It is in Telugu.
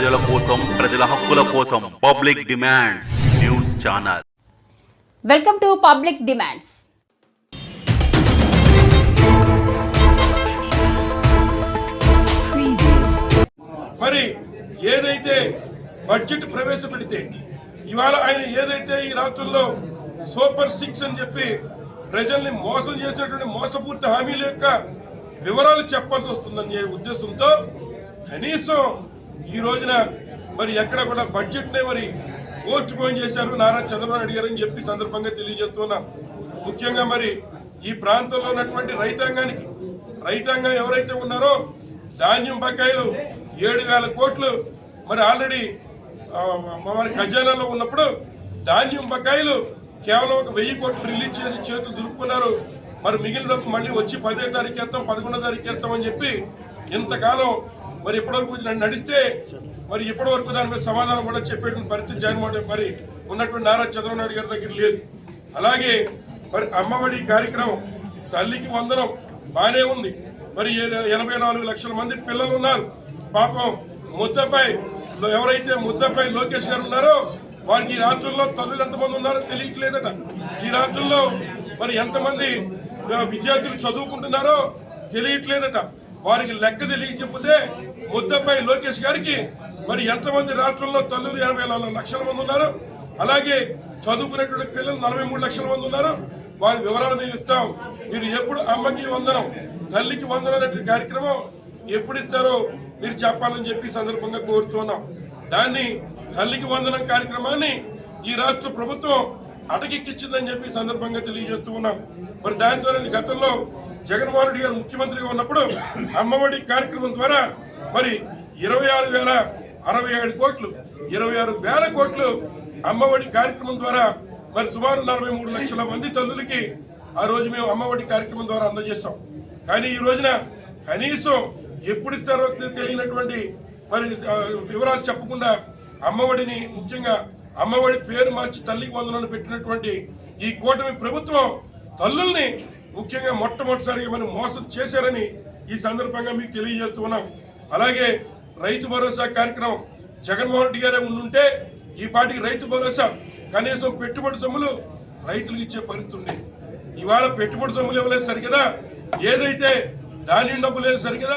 ప్రజల కోసం ప్రజల హక్కుల కోసం public demands news channel. Welcome to public demands. మరి ఏదైతే బడ్జెట్ ప్రవేశపెడితే ఇవాళ ఆయన ఏదైతే ఈ రాష్ట్రంలో సూపర్ సిక్స్ అని చెప్పి ప్రజల్ని మోసం చేసినటువంటి మోసపూర్తి హామీల యొక్క వివరాలు చెప్పాల్సి వస్తుందనే ఉద్దేశంతో కనీసం ఈ రోజున మరి ఎక్కడ కూడా బడ్జెట్ నే మరి పోస్ట్ పోయిన్ చేశారు నారా చంద్రబాబు నాయుడు గారు అని చెప్పి సందర్భంగా తెలియజేస్తున్నాం. ముఖ్యంగా మరి ఈ ప్రాంతంలో ఉన్నటువంటి రైతాంగానికి రైతాంగం ఎవరైతే ఉన్నారో ధాన్యం బకాయిలు ఏడు వేల కోట్లు మరి ఆల్రెడీ మన ఖజానాలో ఉన్నప్పుడు ధాన్యం బకాయిలు కేవలం ఒక వెయ్యి కోట్లు రిలీజ్ చేసి చేతులు దులుపుకున్నారు. మరి మిగిలిన మళ్ళీ వచ్చి పదే తారీఖు వేస్తాం పదకొండో తారీఖు వేస్తామని చెప్పి ఇంతకాలం మరి ఇప్పటివరకు నన్ను నడిస్తే మరి ఇప్పటి వరకు దాని మీద సమాధానం కూడా చెప్పేటువంటి పరిస్థితి జగన్మోహన్ మరి ఉన్నటువంటి నారా చంద్రబాబు నాయుడు గారి దగ్గర లేదు. అలాగే మరి అమ్మఒడి కార్యక్రమం తల్లికి వందనం బానే ఉంది. మరి ఎనభై నాలుగు లక్షల మంది పిల్లలు ఉన్నారు. పాపం ముద్దపై లో- ఎవరైతే ముద్దపై లోకేష్ గారు ఉన్నారో వారికి ఈ రాష్ట్రంలో తల్లులు ఎంతమంది ఉన్నారో తెలియట్లేదట. ఈ రాష్ట్రంలో మరి ఎంతమంది విద్యార్థులు చదువుకుంటున్నారో తెలియట్లేదట. వారికి లెక్క తెలియకపోతే ముద్దపై లోకేష్ గారికి మరి ఎంతమంది రాష్ట్రంలో తల్లులు ఎనభై లక్షల మంది ఉన్నారు? అలాగే చదువుకునేటువంటి పిల్లలు నలభై మూడు లక్షల మంది ఉన్నారు. వారి వివరాలు మేము ఇస్తాం. మీరు ఎప్పుడు అమ్మకి వందనం తల్లికి వందనం అనే కార్యక్రమం ఎప్పుడు ఇస్తారో మీరు చెప్పాలని చెప్పి సందర్భంగా కోరుతున్నాం. దాన్ని తల్లికి వందనం కార్యక్రమాన్ని ఈ రాష్ట్ర ప్రభుత్వం అటకెక్కిచ్చిందని చెప్పి సందర్భంగా తెలియజేస్తూ ఉన్నాం. మరి దానితో గతంలో జగన్మోహన్ రెడ్డి గారు ముఖ్యమంత్రిగా ఉన్నప్పుడు అమ్మఒడి కార్యక్రమం ద్వారా మరి ఇరవై ఆరు వేల అరవై ఏడు కోట్లు ఇరవై ఆరు వేల కోట్లు అమ్మఒడి కార్యక్రమం ద్వారా మరి సుమారు నలభై మూడు లక్షల మంది తల్లులకి ఆ రోజు మేము అమ్మఒడి కార్యక్రమం ద్వారా అందజేస్తాం కానీ ఈ రోజున కనీసం ఎప్పుడు ఇస్తారో తెలియనటువంటి మరి వివరాలు చెప్పకుండా అమ్మఒడిని ముఖ్యంగా అమ్మఒడి పేరు మార్చి తల్లికి వందనని పెట్టినటువంటి ఈ కూటమి ప్రభుత్వం తల్లుల్ని ముఖ్యంగా మొట్టమొదటిసారిగా మనం మోసం చేశారని ఈ సందర్భంగా మీకు తెలియజేస్తూ ఉన్నాం. అలాగే రైతు భరోసా కార్యక్రమం జగన్మోహన్ రెడ్డి గారే ఉండుంటే ఈ పాటికి రైతు భరోసా కనీసం పెట్టుబడి సొమ్ములు రైతులకు ఇచ్చే పరిస్థితి ఉండేది. ఇవాళ పెట్టుబడి సొమ్ములు ఇవ్వలేదు సరికదా ఏదైతే ధాన్యం డబ్బు లేదు సరికదా